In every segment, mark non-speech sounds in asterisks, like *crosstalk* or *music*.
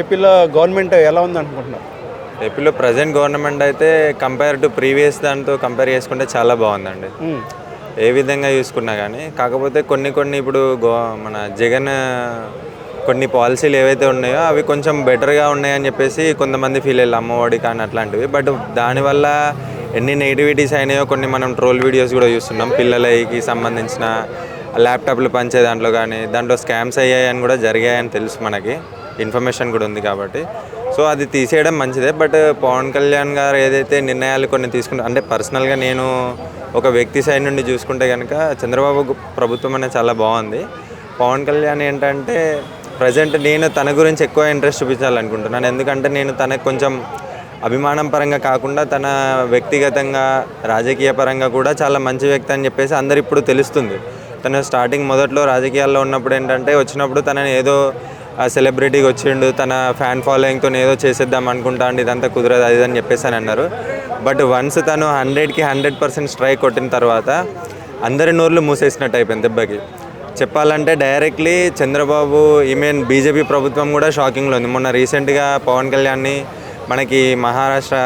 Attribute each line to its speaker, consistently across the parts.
Speaker 1: ఏపీలో గవర్నమెంట్ ఎలా ఉంది అనుకుంటున్నారు?
Speaker 2: ఏపీలో ప్రజెంట్ గవర్నమెంట్ అయితే కంపేర్ టు ప్రీవియస్ దాంతో కంపేర్ చేసుకుంటే చాలా బాగుందండి. ఏ విధంగా చూసుకున్నా కానీ కాకపోతే కొన్ని కొన్ని ఇప్పుడు గో మన జగన్ కొన్ని పాలసీలు ఏవైతే ఉన్నాయో అవి కొంచెం బెటర్గా ఉన్నాయని చెప్పేసి కొంతమంది ఫీల్ అయ్యారు. అమ్మఒడి కానీ అట్లాంటివి. బట్ దానివల్ల ఎన్ని నెగిటివిటీస్ అయినాయో కొన్ని మనం ట్రోల్ వీడియోస్ కూడా చూస్తున్నాం. పిల్లలకి సంబంధించిన ల్యాప్టాప్లు పంచే దాంట్లో కానీ దాంట్లో స్కామ్స్ అయ్యాయని కూడా జరిగాయని తెలుసు మనకి. ఇన్ఫర్మేషన్ కూడా ఉంది కాబట్టి. సో అది తీసేయడం మంచిదే. బట్ పవన్ కళ్యాణ్ గారు ఏదైతే నిర్ణయాలు కొన్ని తీసుకుంటారు అంటే పర్సనల్గా నేను ఒక వ్యక్తి సైడ్ నుండి చూసుకుంటే కనుక చంద్రబాబు ప్రభుత్వం అనేది చాలా బాగుంది. పవన్ కళ్యాణ్ ఏంటంటే ప్రజెంట్ నేను తన గురించి ఎక్కువ ఇంట్రెస్ట్ చూపించాలనుకుంటున్నాను. ఎందుకంటే నేను తనకు కొంచెం అభిమానం పరంగా కాకుండా తన వ్యక్తిగతంగా రాజకీయ పరంగా కూడా చాలా మంచి వ్యక్తి అని చెప్పేసి అందరు ఇప్పుడు తెలుస్తుంది. తను స్టార్టింగ్ మొదట్లో రాజకీయాల్లో ఉన్నప్పుడు ఏంటంటే వచ్చినప్పుడు తనని ఏదో సెలబ్రిటీకి వచ్చిండు తన ఫ్యాన్ ఫాలోయింగ్తో ఏదో చేసేద్దాం అనుకుంటా అండి ఇదంతా కుదరదు అది ఇది అని చెప్పేసి అని అన్నారు. బట్ వన్స్ తను హండ్రెడ్కి హండ్రెడ్ పర్సెంట్ స్ట్రైక్ కొట్టిన తర్వాత అందరి నోర్లు మూసేసినట్టు అయిపోయింది దెబ్బకి. చెప్పాలంటే డైరెక్ట్లీ చంద్రబాబు ఈమెన్ బీజేపీ ప్రభుత్వం కూడా షాకింగ్లో ఉంది. మొన్న రీసెంట్గా పవన్ కళ్యాణ్ని మనకి మహారాష్ట్ర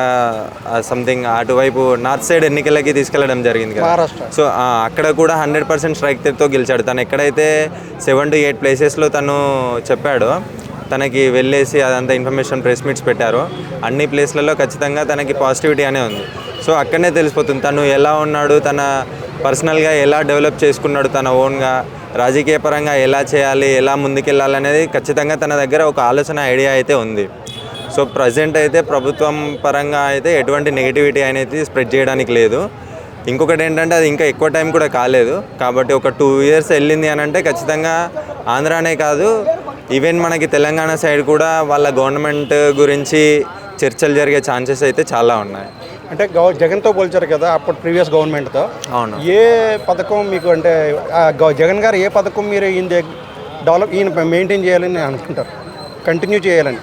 Speaker 2: సంథింగ్ అటువైపు నార్త్ సైడ్ ఎన్నికలకి తీసుకెళ్ళడం జరిగింది కదా. సో అక్కడ కూడా హండ్రెడ్ పర్సెంట్ స్ట్రైక్తో గెలిచాడు తను ఎక్కడైతే సెవెన్ టు ఎయిట్ ప్లేసెస్లో తను చెప్పాడో తనకి వెళ్ళేసి అదంతా ఇన్ఫర్మేషన్ ప్రెస్ మీట్స్ పెట్టారో. అన్ని ప్లేస్లలో ఖచ్చితంగా తనకి పాజిటివిటీ అనే ఉంది. సో అక్కడనే తెలిసిపోతుంది తను ఎలా ఉన్నాడు తన పర్సనల్గా ఎలా డెవలప్ చేసుకున్నాడు తన ఓన్గా రాజకీయ పరంగా ఎలా చేయాలి ఎలా ముందుకెళ్ళాలి అనేది ఖచ్చితంగా తన దగ్గర ఒక ఆలోచన ఐడియా అయితే ఉంది. సో ప్రజెంట్ అయితే ప్రభుత్వం పరంగా అయితే ఎటువంటి నెగిటివిటీ అనేది స్ప్రెడ్ చేయడానికి లేదు. ఇంకొకటి ఏంటంటే అది ఇంకా ఎక్కువ టైం కూడా కాలేదు. కాబట్టి ఒక టూ ఇయర్స్ వెళ్ళింది అని అంటే ఖచ్చితంగా ఆంధ్రానే కాదు. ఈవెన్ మనకి తెలంగాణ సైడ్ కూడా వాళ్ళ గవర్నమెంట్ గురించి చర్చలు జరిగే ఛాన్సెస్ అయితే చాలా ఉన్నాయి.
Speaker 1: అంటే గవ జగన్తో పోల్చారు కదా అప్పుడు ప్రీవియస్ గవర్నమెంట్తో.
Speaker 2: అవును.
Speaker 1: ఏ పథకం మీకు అంటే జగన్ గారు ఏ పథకం మీరు ఈయన డెవలప్ ఈయన మెయింటైన్ చేయాలని అనుకుంటారు? కంటిన్యూ చేయాలని.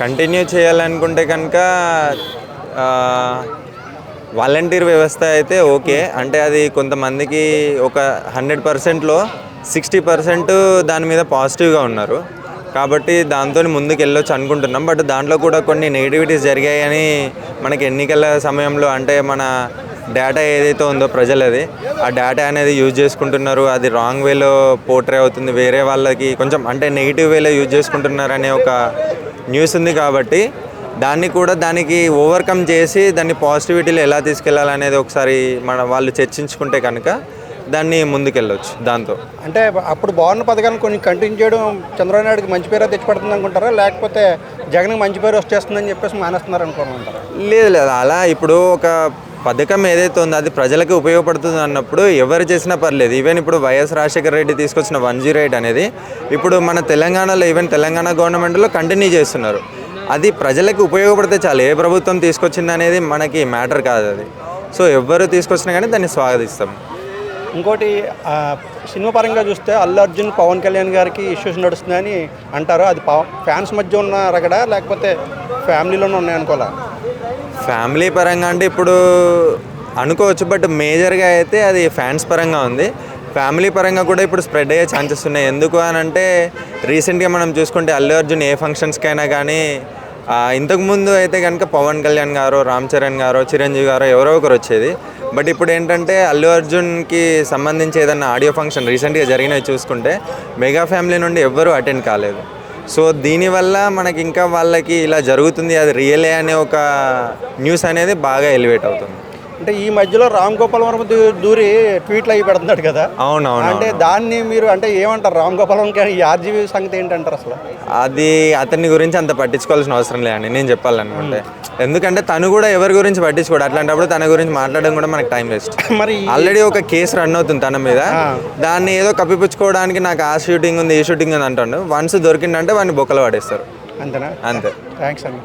Speaker 2: కంటిన్యూ చేయాలనుకుంటే కనుక వాలంటీర్ వ్యవస్థ అయితే ఓకే. అంటే అది కొంతమందికి ఒక హండ్రెడ్ పర్సెంట్లో సిక్స్టీ పర్సెంట్ దాని మీద పాజిటివ్గా ఉన్నారు. కాబట్టి దాంతో ముందుకు వెళ్ళొచ్చు అనుకుంటున్నాం. బట్ దాంట్లో కూడా కొన్ని నెగిటివిటీస్ జరిగాయని మనకి ఎన్నికల సమయంలో అంటే మన డేటా ఏదైతే ఉందో ప్రజలది ఆ డేటా అనేది యూజ్ చేసుకుంటున్నారు. అది రాంగ్ వేలో పోర్ట్రే అవుతుంది. వేరే వాళ్ళకి కొంచెం అంటే నెగిటివ్ వేలో యూజ్ చేసుకుంటున్నారు అనే ఒక న్యూస్ ఉంది కాబట్టి దాన్ని కూడా దానికి ఓవర్కమ్ చేసి దాన్ని పాజిటివిటీలో ఎలా తీసుకెళ్ళాలనేది ఒకసారి మన వాళ్ళు చర్చించుకుంటే కనుక దాన్ని ముందుకెళ్ళొచ్చు దాంతో.
Speaker 1: అంటే అప్పుడు బాగున్న పథకాలను కొన్ని కంటిన్యూ చేయడం చంద్రబాబు నాయుడుకి మంచి పేరు తెచ్చిపెడుతుంది అనుకుంటారా? లేకపోతే జగన్కి మంచి పేరు వచ్చేస్తుందని చెప్పేసి మానేస్తున్నారు అనుకోమంటారా
Speaker 2: లేదు లేదు. అలా ఇప్పుడు ఒక పథకం ఏదైతే ఉందో అది ప్రజలకు ఉపయోగపడుతుంది అన్నప్పుడు ఎవరు చేసినా పర్లేదు. ఈవెన్ ఇప్పుడు వైఎస్ రాజశేఖర రెడ్డి తీసుకొచ్చిన వన్ జీరో ఎయిట్ అనేది ఇప్పుడు మన తెలంగాణలో ఈవెన్ తెలంగాణ గవర్నమెంట్లో కంటిన్యూ చేస్తున్నారు. అది ప్రజలకు ఉపయోగపడితే చాలు. ఏ ప్రభుత్వం తీసుకొచ్చింది అనేది మనకి మ్యాటర్ కాదు అది. సో ఎవరు తీసుకొచ్చినా కానీ దాన్ని స్వాగతిస్తాం.
Speaker 1: ఇంకోటి సినిమా పరంగా చూస్తే అల్లు అర్జున్ పవన్ కళ్యాణ్ గారికి ఇష్యూస్ నడుస్తుందని అంటారు. అది ఫ్యాన్స్ మధ్య ఉన్న రగడ లేకపోతే ఫ్యామిలీలోనే ఉన్నాయనుకోవాలా?
Speaker 2: ఫ్యామిలీ పరంగా అంటే ఇప్పుడు అనుకోవచ్చు బట్ మేజర్గా అయితే అది ఫ్యాన్స్ పరంగా ఉంది. ఫ్యామిలీ పరంగా కూడా ఇప్పుడు స్ప్రెడ్ అయ్యే ఛాన్సెస్ ఉన్నాయి. ఎందుకు అని అంటే రీసెంట్గా మనం చూసుకుంటే అల్లు అర్జున్ ఏ ఫంక్షన్స్కైనా కానీ ఇంతకుముందు అయితే కనుక పవన్ కళ్యాణ్ గారు రామ్ చరణ్ గారు చిరంజీవి గారు ఎవరో ఒకరు వచ్చేది. బట్ ఇప్పుడు ఏంటంటే అల్లు అర్జున్కి సంబంధించి ఏదన్నా ఆడియో ఫంక్షన్ రీసెంట్గా జరిగినవి చూసుకుంటే మెగా ఫ్యామిలీ నుండి ఎవ్వరూ అటెండ్ కాలేదు. సో దీనివల్ల మనకి ఇంకా వాళ్ళకి ఇలా జరుగుతుంది అది రియలే అనే ఒక న్యూస్ అనేది బాగా ఎలివేట్ అవుతుంది.
Speaker 1: అంటే ఈ మధ్యలో రామ్ గోపాల్ వర్మ దూరి ట్వీట్లు అవి పెడుతున్నాడు కదా.
Speaker 2: అవునవును
Speaker 1: అంటే దాన్ని మీరు అంటే ఏమంటారు? రామ్ గోపాల్ వర్మ ఈ ఆర్జీవీ సంగతి ఏంటంటారు అసలు?
Speaker 2: అది అతని గురించి అంత పట్టించుకోవాల్సిన అవసరం లేదండి. నేను చెప్పాలనుకుంటే. ఎందుకంటే తను కూడా ఎవరి గురించి పట్టించుకోడు. అట్లాంటప్పుడు తన గురించి మాట్లాడడం కూడా మనకు టైం వేస్ట్. *laughs*
Speaker 1: మరి
Speaker 2: ఆల్రెడీ ఒక కేసు రన్ అవుతుంది తన మీద. దాన్ని ఏదో కప్పిపుచ్చుకోవడానికి నాకు ఆ షూటింగ్ ఉంది ఈ షూటింగ్ ఉంది అంటాడు. వన్స్ దొరికిందంటే వాడిని బొక్కలు పడేస్తారు
Speaker 1: అంతేనా?
Speaker 2: అంతే.
Speaker 1: థ్యాంక్స్ అండి